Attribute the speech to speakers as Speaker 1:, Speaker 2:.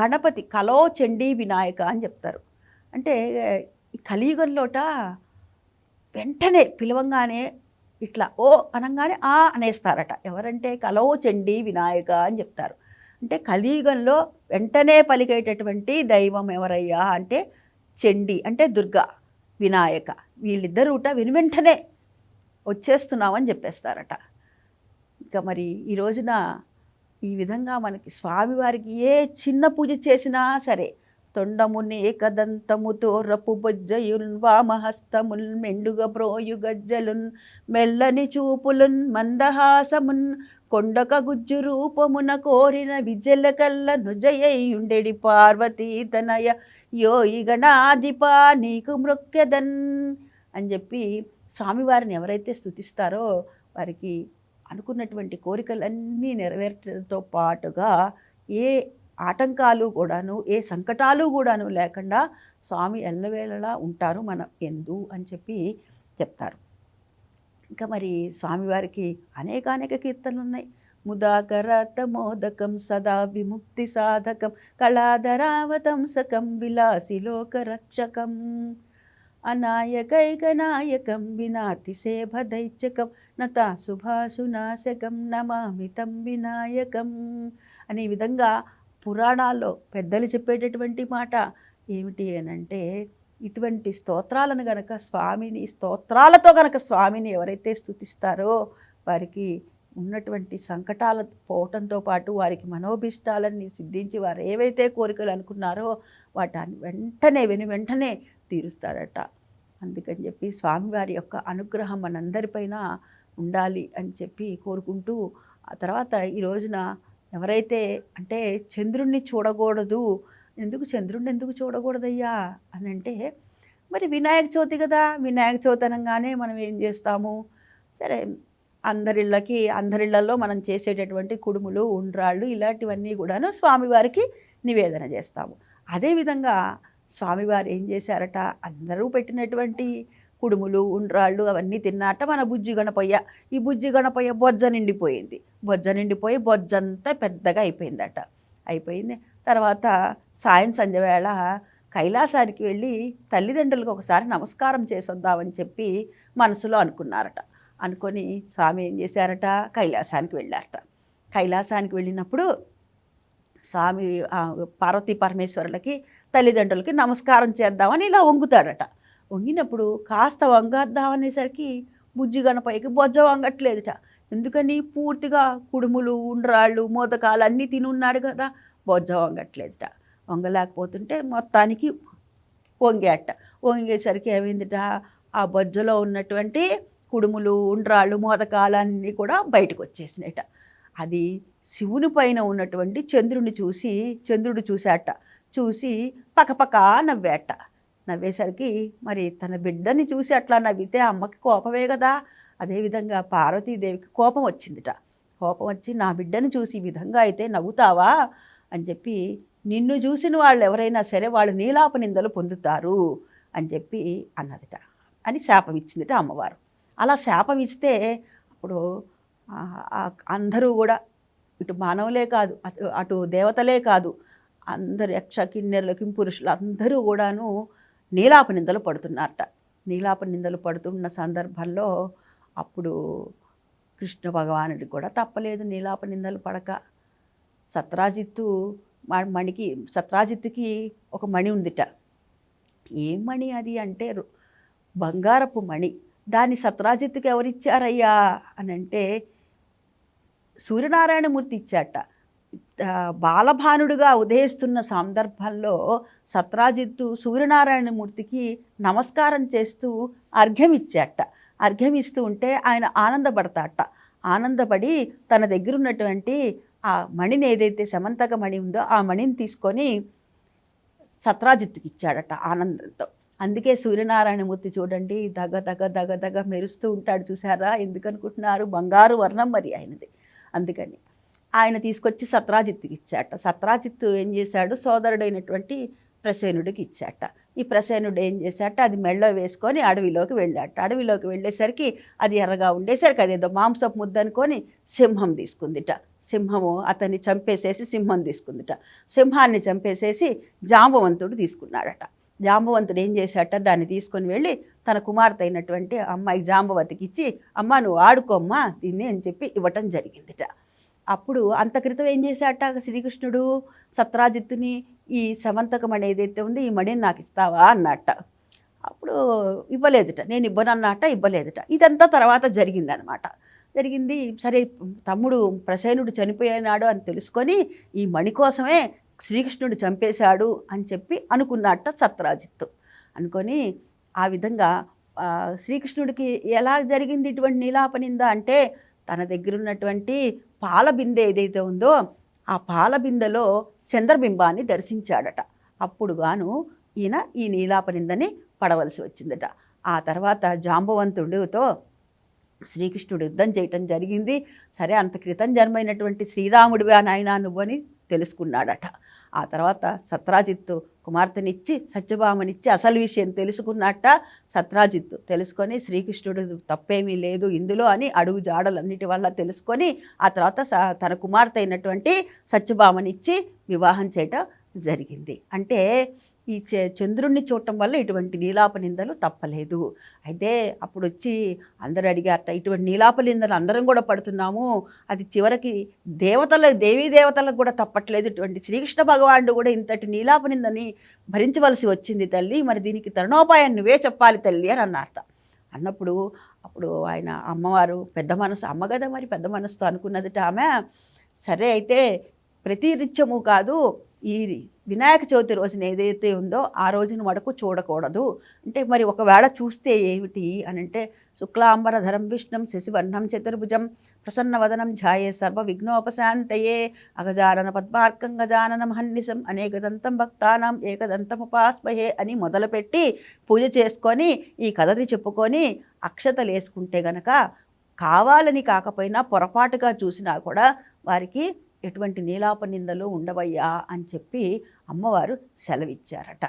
Speaker 1: గణపతి కలో చండీ వినాయక అని చెప్తారు. అంటే ఈ కలియుగంలోట వెంటనే పిలవంగానే ఇట్లా ఓ అనగానే ఆ అనేస్తారట. ఎవరంటే కలో చండీ వినాయక అని చెప్తారు. అంటే కలియుగంలో వెంటనే పలికేటటువంటి దైవం ఎవరయ్యా అంటే చండి అంటే దుర్గా వినాయక. వీళ్ళిద్దరూట విని వెంటనే వచ్చేస్తున్నామని చెప్పేస్తారట. ఇంకా మరి ఈ రోజున ఈ విధంగా మనకి స్వామివారికి ఏ చిన్న పూజ చేసినా సరే తొండముని ఏకదంతముతో రపు బొజ్జయున్ వామహస్తముల్ మెండుగ ప్రోయు గజ్జలున్ మెల్లని చూపులున్ మందహాసమున్ కొండక గుజ్జు రూపమున కోరిన విజల కల్ల నుజయ్యుండెడి పార్వతీ తనయ యోయి గణాధిపా నీకు మృక్కెదన్ అని చెప్పి స్వామివారిని ఎవరైతే స్తుతిస్తారో వారికి అనుకున్నటువంటి కోరికలన్నీ నెరవేర్చడంతో పాటుగా ఏ ఆటంకాలు కూడాను ఏ సంకటాలు కూడాను లేకుండా స్వామి ఎల్లవేళలా ఉంటారు మన ఎందు అని చెప్పి చెప్తారు. ఇంకా మరి స్వామివారికి అనేకానేక కీర్తనలు ఉన్నాయి ముదాకరత మోదకం సదా విముక్తి సాధకం కళాధరావతంసకం విలాసి అనాయకైక నాయకం వినాతి సేభదైత్యకం నత శుభాశునాశకం నమామితం వినాయకం అనే విధంగా పురాణాల్లో పెద్దలు చెప్పేటటువంటి మాట ఏమిటి అనంటే ఇటువంటి స్తోత్రాలను గనక స్వామిని స్తోత్రాలతో గనక స్వామిని ఎవరైతే స్థుతిస్తారో వారికి ఉన్నటువంటి సంకటాలు పోవటంతో పాటు వారికి మనోభిష్టాలన్నీ సిద్ధించి వారు ఏవైతే కోరికలు అనుకున్నారో వాటాన్ని వెంటనే వెను వెంటనే తీరుస్తాడట అందుకని చెప్పి స్వామివారి యొక్క అనుగ్రహం మనందరిపైన ఉండాలి అని చెప్పి కోరుకుంటూ ఆ తర్వాత ఈ రోజున ఎవరైతే అంటే చంద్రుణ్ణి చూడకూడదు ఎందుకు చంద్రుణ్ణి ఎందుకు చూడకూడదయ్యా అని అంటే మరి వినాయక చవితి కదా వినాయక చవితి అనగానే మనం ఏం చేస్తాము? సరే అందరిళ్ళకి అందరిళ్ళలో మనం చేసేటటువంటి కుడుములు ఉండ్రాళ్ళు ఇలాంటివన్నీ కూడాను స్వామివారికి నివేదన చేస్తాము. అదేవిధంగా స్వామివారు ఏం చేశారట? అందరూ పెట్టినటువంటి కుడుములు ఉండ్రాళ్ళు అవన్నీ తిన్నాట మన బుజ్జి గణపయ్య. ఈ బుజ్జి గణపయ్య బొజ్జ నిండిపోయింది. బొజ్జ నిండిపోయి బొజ్జంతా పెద్దగా అయిపోయిందట. అయిపోయింది. తర్వాత సాయం సంధ్యవేళ కైలాసానికి వెళ్ళి తల్లిదండ్రులకు ఒకసారి నమస్కారం చేసొద్దామని చెప్పి మనసులో అనుకున్నారట. అనుకొని స్వామి ఏం చేశారట? కైలాసానికి వెళ్ళారట. కైలాసానికి వెళ్ళినప్పుడు స్వామి పార్వతీ పరమేశ్వరులకి తల్లిదండ్రులకి నమస్కారం చేద్దామని ఇలా వంగుతాడట. వంగినప్పుడు కాస్త వంగద్దామనేసరికి బుజ్జి పైకి బొజ్జ వంగట్లేదుట. ఎందుకని? పూర్తిగా కుడుములు ఉండ్రాళ్ళు మోదకాలు అన్నీ తిని ఉన్నాడు కదా బొజ్జ వంగట్లేదుట. వంగలేకపోతుంటే మొత్తానికి వంగేట వంగేసరికి ఏమైందిట? ఆ బొజ్జలో ఉన్నటువంటి కుడుములు ఉండ్రాళ్ళు మోదకాలు అన్నీ కూడా బయటకు వచ్చేసినాయట అది శివుని పైన ఉన్నటువంటి చంద్రుని చూసి చంద్రుడు చూశాట. చూసి పకపక నవ్వేట. నవ్వేసరికి మరి తన బిడ్డని చూసి అట్లా నవ్వితే అమ్మకి కోపమే కదా. అదేవిధంగా పార్వతీదేవికి కోపం వచ్చిందిట. కోపం వచ్చి నా బిడ్డను చూసి ఈ విధంగా అయితే నవ్వుతావా? అని చెప్పి నిన్ను చూసిన వాళ్ళు ఎవరైనా సరే వాళ్ళు నీలాప నిందలు పొందుతారు అని చెప్పి అన్నదిట. అని శాపం ఇచ్చిందిట అమ్మవారు. అలా శాపం ఇస్తే అప్పుడు అందరూ కూడా ఇటు మానవులే కాదు అటు అటు దేవతలే కాదు అందరు యక్ష కిన్నెర్లకి పురుషులు అందరూ కూడాను నీలాప నిందలు పడుతున్నారట. నీలాప నిందలు పడుతున్న సందర్భంలో అప్పుడు కృష్ణ భగవానుడికి కూడా తప్పలేదు నీలాప నిందలు పడక. సత్రాజిత్తు మణికి సత్రాజిత్తుకి ఒక మణి ఉందిట. ఏం మణి అది అంటే రు- బంగారపు మణి. దాన్ని సత్రాజిత్తుకి ఎవరిచ్చారయ్యా? అని అంటే సూర్యనారాయణమూర్తి ఇచ్చాట బాలభానుడుగా ఉదయిస్తున్న సందర్భంలో సత్రాజిత్తు సూర్యనారాయణమూర్తికి నమస్కారం చేస్తూ అర్ఘ్యమిచ్చాట. అర్ఘ్యమిస్తూ ఉంటే ఆయన ఆనందపడతాట. ఆనందపడి తన దగ్గర ఉన్నటువంటి ఆ మణిని ఏదైతే సమంతక మణి ఉందో ఆ మణిని తీసుకొని సత్రాజిత్తుకి ఇచ్చాడట ఆనందంతో. అందుకే సూర్యనారాయణమూర్తి చూడండి దగ దగ దగ దగ మెరుస్తూ ఉంటాడు చూసారా ఎందుకనుకుంటున్నారు? బంగారు వర్ణం మరి ఆయనది. అందుకని ఆయన తీసుకొచ్చి సత్రాజిత్కి ఇచ్చాట. సత్రాజిత్తు ఏం చేశాడు? సోదరుడైనటువంటి ప్రసేనుడికి ఇచ్చాట. ఈ ప్రసేనుడు ఏం చేశాట? అది మెళ్ళో వేసుకొని అడవిలోకి వెళ్ళాట. అడవిలోకి వెళ్ళేసరికి అది ఎర్రగా ఉండేసరికి అదేదో మాంసపు ముద్ద అనుకొని సింహం తీసుకుందిట. సింహము అతన్ని చంపేసేసి సింహం తీసుకుందిట. సింహాన్ని చంపేసేసి జాంబవంతుడు తీసుకున్నాడట. జాంబవంతుడు ఏం చేశాట? దాన్ని తీసుకొని వెళ్ళి తన కుమార్తె అయినటువంటి అమ్మాయి జాంబవతికి ఇచ్చి అమ్మ నువ్వు ఆడుకోమ్మా దీన్ని అని చెప్పి ఇవ్వటం జరిగిందిట. అప్పుడు అంత క్రితం ఏం చేశాట శ్రీకృష్ణుడు? సత్రాజిత్తుని ఈ సమంతకం అనేది ఏదైతే ఉందో ఈ మణిని నాకు ఇస్తావా అన్నట్ట అప్పుడు ఇవ్వలేదుట. నేను ఇవ్వనన్నట్ట ఇవ్వలేదుట. ఇదంతా తర్వాత జరిగిందనమాట. జరిగింది సరే తమ్ముడు ప్రసేనుడు చనిపోయినాడు అని తెలుసుకొని ఈ మణి కోసమే శ్రీకృష్ణుడు చంపేశాడు అని చెప్పి అనుకున్నట్ట సత్రాజిత్తు. అనుకొని ఆ విధంగా శ్రీకృష్ణుడికి ఎలా జరిగింది ఇటువంటి నీలాపనిందా అంటే తన దగ్గర ఉన్నటువంటి పాల బిందె ఏదైతే ఉందో ఆ పాల బిందెలో చంద్రబింబాన్ని దర్శించాడట. అప్పుడు గాను ఈయన ఈ నీలాపనిందని పడవలసి వచ్చిందట. ఆ తర్వాత జాంబవంతుడితో శ్రీకృష్ణుడు యుద్ధం చేయటం జరిగింది. సరే అంత క్రితం జన్మైనటువంటి శ్రీరాముడివే నాయనా నువ్వని తెలుసుకున్నాడట. ఆ తర్వాత సత్రాజిత్తు కుమార్తెనిచ్చి సత్యభామనిచ్చి అసలు విషయం తెలుసుకున్నట్ట సత్రాజిత్తు తెలుసుకొని శ్రీకృష్ణుడు తప్పేమీ లేదు ఇందులో అని అడుగు జాడలన్నిటి వల్ల తెలుసుకొని ఆ తర్వాత స- తన కుమార్తె అయినటువంటి సత్యభామనిచ్చి వివాహం చేయటం జరిగింది. అంటే ఈ చ- చంద్రుణ్ణి చూడటం వల్ల ఇటువంటి నీలాప నిందలు తప్పలేదు. అయితే అప్పుడు వచ్చి అందరూ అడిగారట ఇటువంటి నీలాప నిందలు అందరం కూడా పడుతున్నాము. అది చివరికి దేవతల దేవీ దేవతలకు కూడా తప్పట్లేదు. ఇటువంటి శ్రీకృష్ణ భగవానుడు కూడా ఇంతటి నీలాప నిందని భరించవలసి వచ్చింది తల్లి. మరి దీనికి తరుణోపాయం నువ్వే చెప్పాలి తల్లి అని అన్నారట. అన్నప్పుడు అప్పుడు ఆయన అమ్మవారు పెద్ద మనసు అమ్మ కదా మరి పెద్ద మనసుతో అనుకున్నదిట ఆమె. సరే అయితే ప్రతినిత్యము కాదు ఈ వినాయక చవితి రోజున ఏదైతే ఉందో ఆ రోజున వరకు చూడకూడదు. అంటే మరి ఒకవేళ చూస్తే ఏమిటి అని అంటే శుక్లాంబరధరం విష్ణం శశివర్ణం చతుర్భుజం ప్రసన్నవదనం ఛాయే సర్వ విఘ్నోపశాంతయే అగజానన పద్మార్కం గజాననం హన్నిసం అనేకదంతం భక్తానం ఏకదంతముపాస్మహే అని మొదలుపెట్టి పూజ చేసుకొని ఈ కథని చెప్పుకొని అక్షతలు వేసుకుంటే గనక కావాలని కాకపోయినా పొరపాటుగా చూసినా కూడా వారికి ఎటువంటి నీలాప నిందలు ఉండవయ్యా అని చెప్పి అమ్మవారు సెలవిచ్చారట.